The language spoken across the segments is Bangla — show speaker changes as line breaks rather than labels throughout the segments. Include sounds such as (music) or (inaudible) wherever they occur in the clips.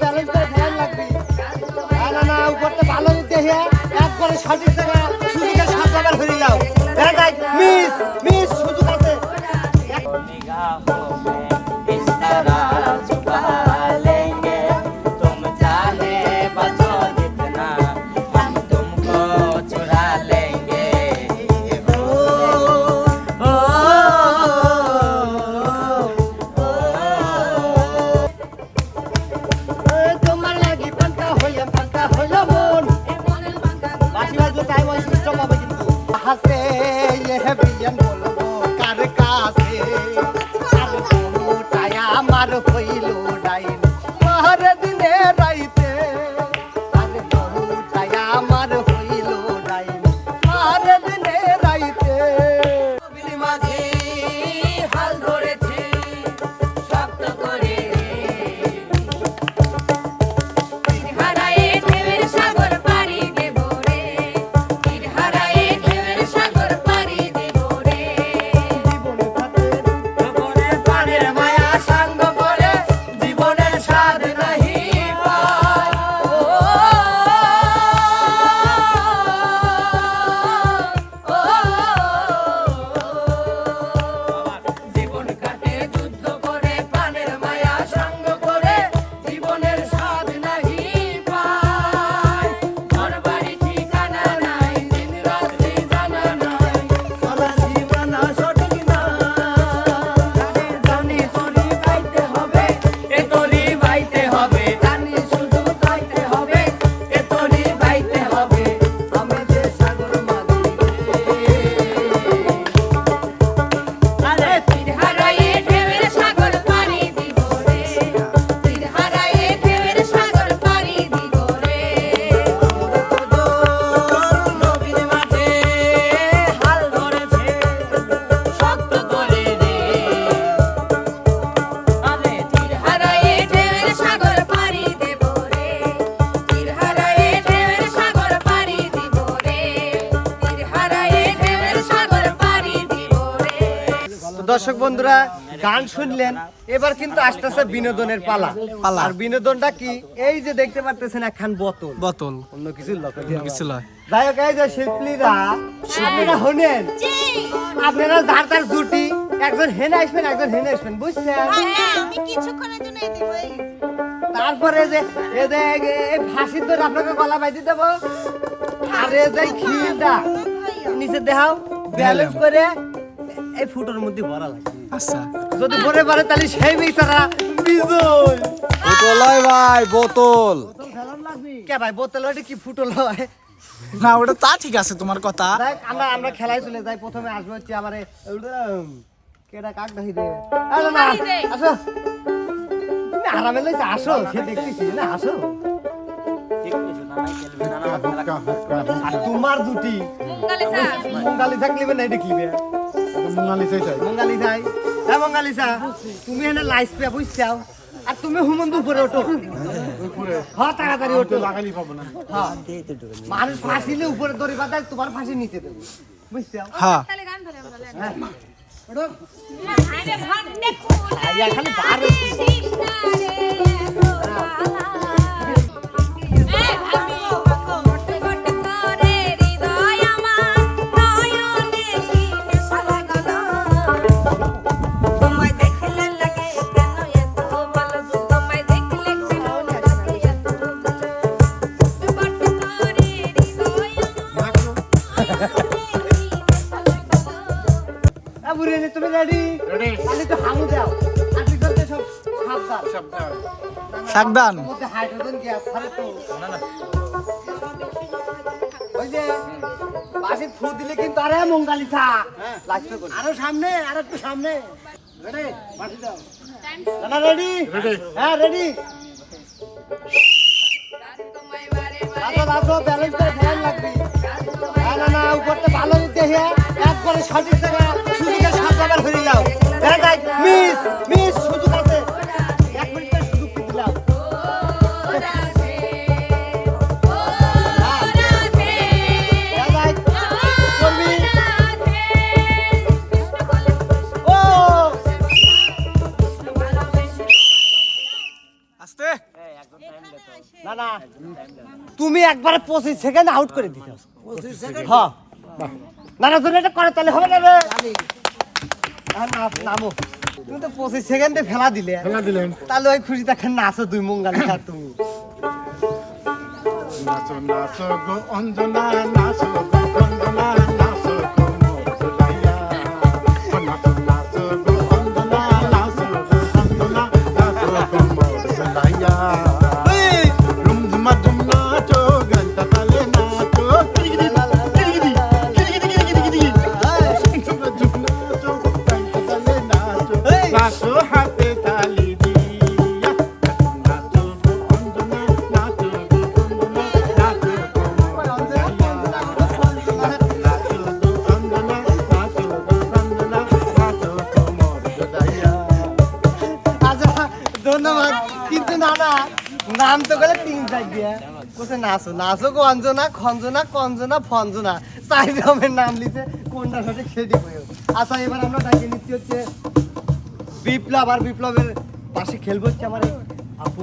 ব্যালেন্স করে সঠিক জায়গা সুযোগের যায় মিস মিস কিন্তু হাসে ইয়ে বন্ধুরা গান শুনলেন এবার কিন্তু আসতেছে বিনোদনের পালা।
পালা।
আর বিনোদনটা কি? এই যে দেখতে পারতেছেন একখান বোতল।
বোতল।
অন্য কিছু দিয়ে
কিছু লয়।
যাই হোক এই যে শিল্পীরা আপনারা হনেন আপনারা যার তার জুটি একজন হেনে আসবেন একজন হেনে আসবেন বুঝছেন?
আমি কিছুক্ষণের জন্য
তারপরে যে এই ফাঁসির দড়ি আপনাকে গলা বাইতে দেবো। আর যে ক্ষীরটা নিচে দেখাও ব্যালেন্স করে এই ফুটোর মধ্যে ভরা লাগে
আচ্ছা
যদি ভরে পারে তাহলে সেই বেচারা বিজয়
বোতল হয় ভাই বোতল
কে ভাই বোতল ওটা কি ফুটল হয়
না ওটা তা ঠিক আছে তোমার কথা
আমরা আমরা খেলায় চলে যাই প্রথমে আসবে হচ্ছে আমার কেডা কাক দেখি দে আরে না আসো তুমি আরামে লইছে আসো সে দেখতেছি না আসো আর তোমার দুটি
মুঙ্গালে
থাকলিবে না এটা হ্যাঁ মঙ্গালিসা তুমি এনে লাইস পে বুঝছাও আর তুমি হুমন্ত উপরে ওঠো। হ্যাঁ তাড়াতাড়ি ওঠো। লাগালি পাবো না। হ্যাঁ। মানুষ ফাঁসিলে উপরে দড়ি বাঁধায় তোমার ফাঁসি নিচে দেবো। বুঝছাও
হ্যাঁ।
তাহলে গান
বুড়ি তুমি রেডি রেডি খালি তো হামু দাও। আর পিছনে সব সাবধান।
সাবধান।
মধ্যে হাইড্রোজেন গ্যাস ছাড়ে তো। ওই যে বাসে ফু দিলে কিন্তু আরে মঙ্গালি থা। লাগবে আরও সামনে আর একটু সামনে। রেডি বাসি দাও না রেডি হ্যাঁ রেডি আসো আসো ব্যালেন্স করে খেলার লাগবে না না না ভালো নিতে হিয়া। একবারে সঠিক জায়গা একবারে পঁচিশ সেকেন্ড আউট করে দিতে হ্যাঁ না না এটা করে তাহলে হবে না রে। নামো। তুমি তো পঁচিশ সেকেন্ডে ফেলা দিলে।
ফেলা দিলেন
তাহলে ওই খুশি দেখেন নাচো দুই মঙ্গালি আর তুমি।
নাচো নাচো গো অঞ্জনা নাচো গো অঞ্জনা
ধন্যবাদ। কিন্তু না না নাম তো গেলে তিন দিয়ে। কোথায় নাচো নাচো গো অঞ্জনা, খঞ্জনা, কঞ্জনা, ফঞ্জনা। চার রকমের নাম লিখে কোনটা সঠিক সেটি আচ্ছা এবার আমরা ডাকিয়ে নিচ্ছি হচ্ছে বিপ্লব আর বিপ্লবের পাশে খেলব হচ্ছে আমার আপু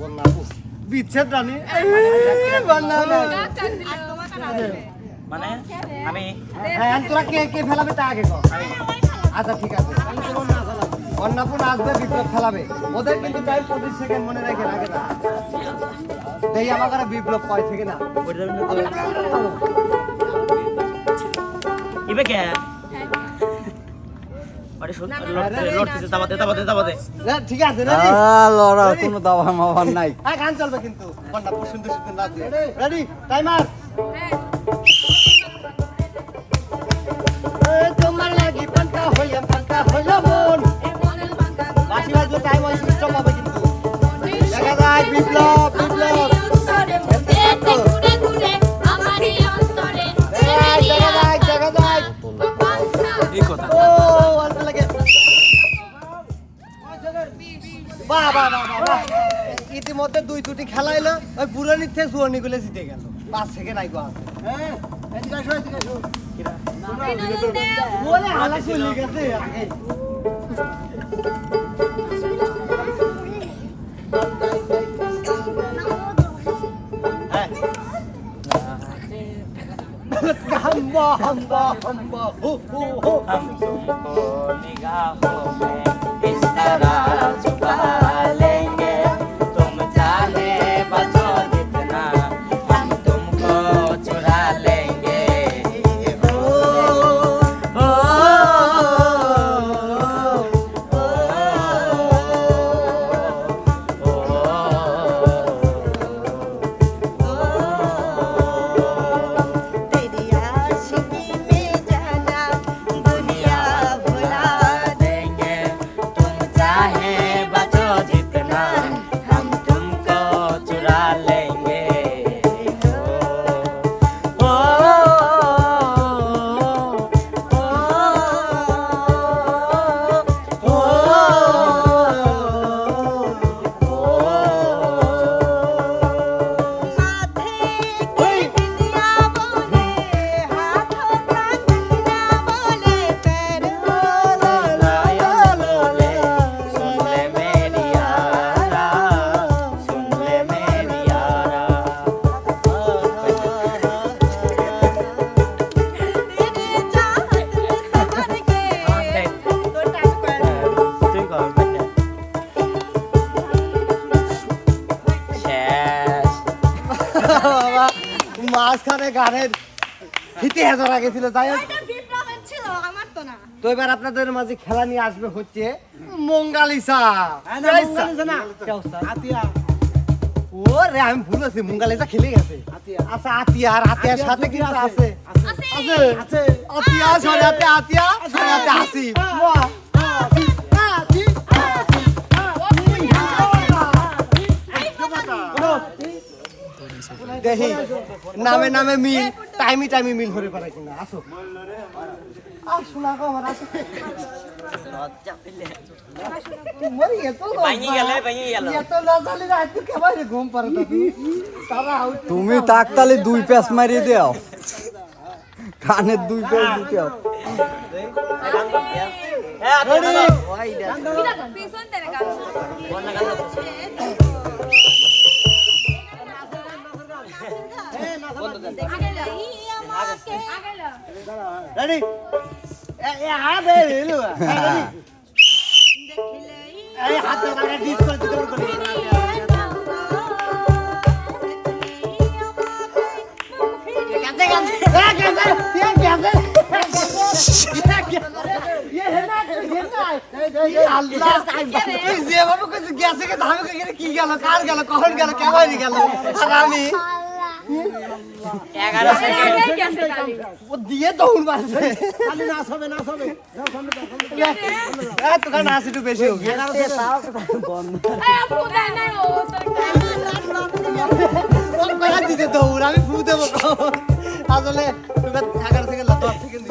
বন্যা আপু। বিচ্ছেদ রানী।
মানে আমি
হ্যাঁ তোরা কে কে ফেলাবে তা আগে আচ্ছা ঠিক আছে। অন্নাপুর আসবে বিপ্লব খেলাবে ওদের কিন্তু টাইম পঁচিশ সেকেন্ড মনে রাখে রাখে না। দেখি আমার কাছে বিপ্লব কয় থেকে না
ইবে কে?
ঠিক আছে রেডি?
লড়া কোনো দাবা মাবার নাই।
হ্যাঁ গান চলবে কিন্তু। সুন্দর সুন্দর নাচ রেডি? টাইমার? তোমার লাগি পান্তা হইলাম পান্তা হইলাম মন। বাসি বাজলো টাইম ওই সিস্টেম হবে কিন্তু। দেখা যায় বিপ্লব বিপ্লব। ইতিমধ্যে দুই দুটি খেলা এলো ওই পুরনির থেকে সুরনি গুলো জিতে গেল। পাঁচ থেকে নাই আছে। হ্যাঁ। হাম্বা হাম্বা হাম্বা হু হু হো।
হাম তুমকো
নিগাহো মাঝখানে গানের ইতিহাস আগে ছিল তাই হোক, তো এবার আপনাদের মাঝে খেলা নিয়ে আসবে হচ্ছে মঙ্গালিসা। ও রে আমি ভুল আছি মঙ্গালিসা খেলে গেছে। আচ্ছা আতিয়া আর আতিয়ার সাথে কিন্তু আছে। আছে। আছে। আতিয়া সরাতে আতিয়া সরাতে আসি। দেখি নামে নামে মিল টাইমি টাইমি মিল হতে পারে কিনা আসো। তুমি আউট
দুই প্যাচ মারিয়ে দাও কানের দুই প্যাচ দিতে
হ্যাঁ
রেডি হাত এলো এই হাতে আমরা ডিস করে দিতে পারব কি গেল কার গেল কখন গেল কেমন গেল আর আমি ও দিয়ে দৌড় মারছে। খালি নাচ হবে নাচ হবে। এ তোকে নাচ একটু বেশি হোক। দিতে দৌড়? আমি ফু দেবো আসলে এগারো সেকেন্ড দশ সেকেন্ড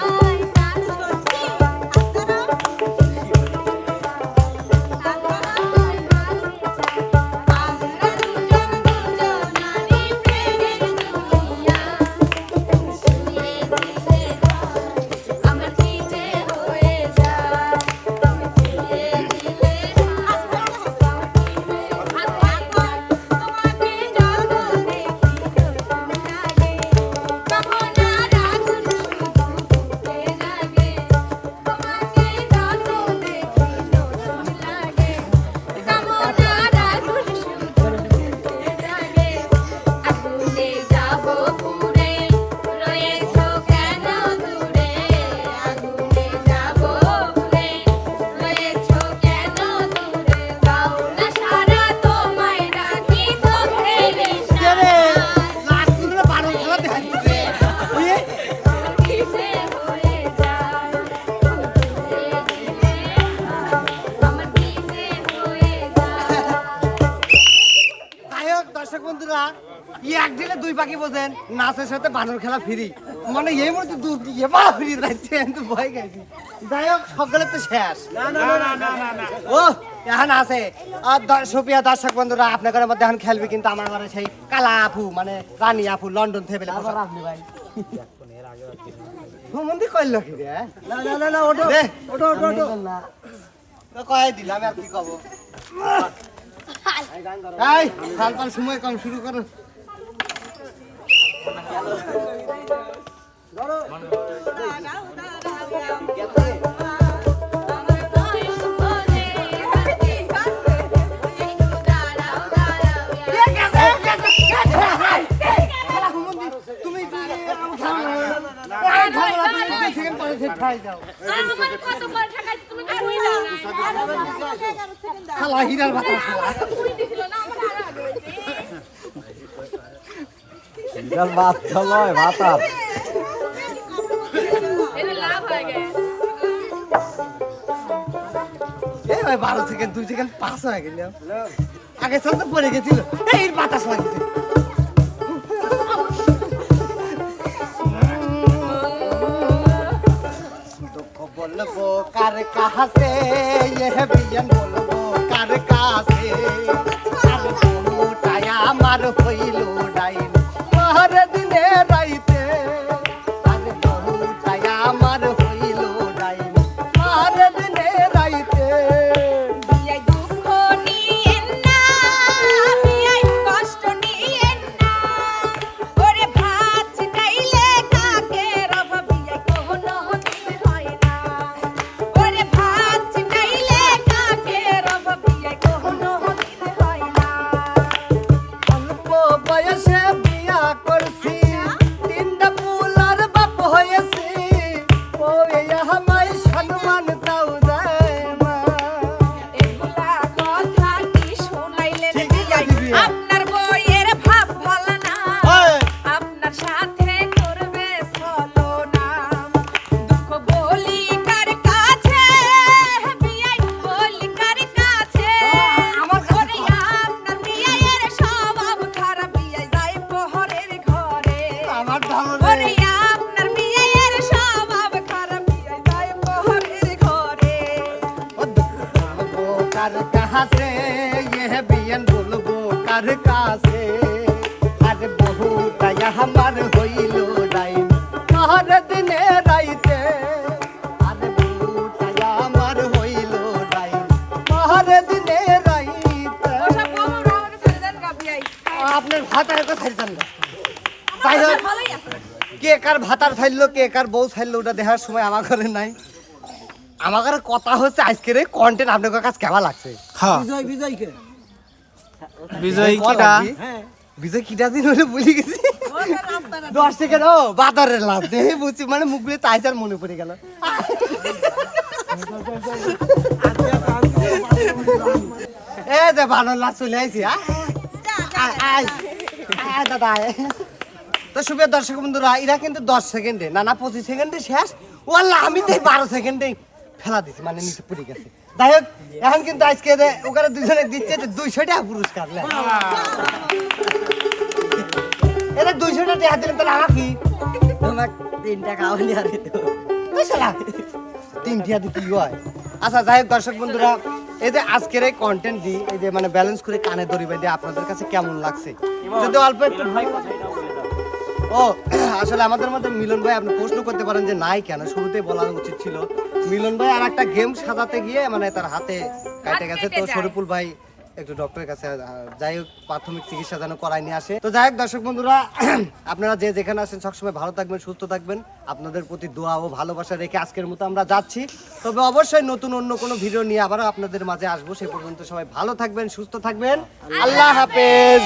হায়
দুই পাখি বোঝেন নাচের সাথে বানর খেলা ফ্রি মানে এই মুহূর্তে দু এবার ফ্রি যাচ্ছে কিন্তু ভয় গেছি যাই হোক সকলে তো শেষ। ও এখন আছে। আর দ- দর্শক বন্ধুরা আপনাদের মধ্যে এখন খেলবে কিন্তু আমার ঘরে সেই কালা আপু মানে রানী আপু লন্ডন থেকে আপনি ভাই। ভ্রমন্দি করল কি রে না না না না ওটো ওটো ওটো ওটো তো কয়ে দিলাম আর কি কব? এই ফাল ফাল সময় কম শুরু করো
আমার বয়স বলে হাতে কাটে একটু দাঁড়াও দাঁড়াও
খেলা ঘুমন্দি, তুমি তুমি
বিশাল বাচ্চা নয় ভাতার
এই ভাই বারো সেকেন্ড দুই সেকেন্ড পাস হয়ে গেল। আগে সব তো পড়ে গেছিল এই বাতাস লাগছে। বলব কার কাহাসে ইহ ইয়ে বিয়ন বলব কার কাহাসে আর মোটায়া আমার হইল ডাইন
আপনার
ভাতার কথা ছাড়তাম না। তাই কে কার ভাতার ছাইলো কে কার বউ ছাইলো ওটা দেখার সময় আমার ঘরে নাই। আমার ঘরে কথা হচ্ছে আজকের এই কন্টেন্ট আপনার কাছে কেমন লাগছে?
হ্যাঁ।
বিজয়
বল
কিটা?
আপনি। বিজয় কিটা দিন হলে ভুলে গেছি। দশ সেকেন্ড ও বাতারের লাভ দেখে বুঝছি মানে মুখগুলো তাইসার মনে পড়ে গেল। এ যে বানর লাভ চলে আইছি দাদা। তো শুভ দর্শক বন্ধুরা, এরা কিন্তু দশ সেকেন্ডে না না পঁচিশ সেকেন্ডে শেষ। ওয়াল্লাহ, আমি তো বারো সেকেন্ডে ফেলা দিছি মানে নিচে পড়ে গেছে। যাই হোক, এখন কিন্তু আজকে ওখানে দুজনে দিচ্ছে দুইশো টাকা পুরস্কার। এটা দুইশো টাকা দেওয়া দিলেন, তাহলে আমার কি?
তোমার তিন টাকা হলে আর
তিন টিয়া দিতে হয়? আচ্ছা যাই হোক দর্শক বন্ধুরা এই যে আজকের এই কন্টেন্ট দিই এই যে মানে ব্যালেন্স করে কানে দড়ি বেঁধে আপনাদের কাছে কেমন লাগছে? যদি অল্প একটু ও আসলে আমাদের মধ্যে মিলন ভাই আপনি প্রশ্ন করতে পারেন যে নাই কেন? শুরুতেই বলা উচিত ছিল। মিলন ভাই আর একটা গেম সাজাতে গিয়ে মানে তার হাতে কেটে গেছে। তো শরীফুল ভাই একটু ডক্টরের কাছে যাই হোক, প্রাথমিক চিকিৎসা যেন করাই নিয়ে আসে। তো যাই হোক, দর্শক বন্ধুরা, (clears throat) আপনারা যে যেখানে আসেন সবসময় ভালো থাকবেন, সুস্থ থাকবেন। আপনাদের প্রতি দোয়া ও ভালোবাসা রেখে আজকের মতো আমরা যাচ্ছি। তবে অবশ্যই নতুন অন্য কোনো ভিডিও নিয়ে আবারও আপনাদের মাঝে আসব। সে পর্যন্ত সবাই ভালো থাকবেন, সুস্থ থাকবেন। আল্লাহ হাফেজ!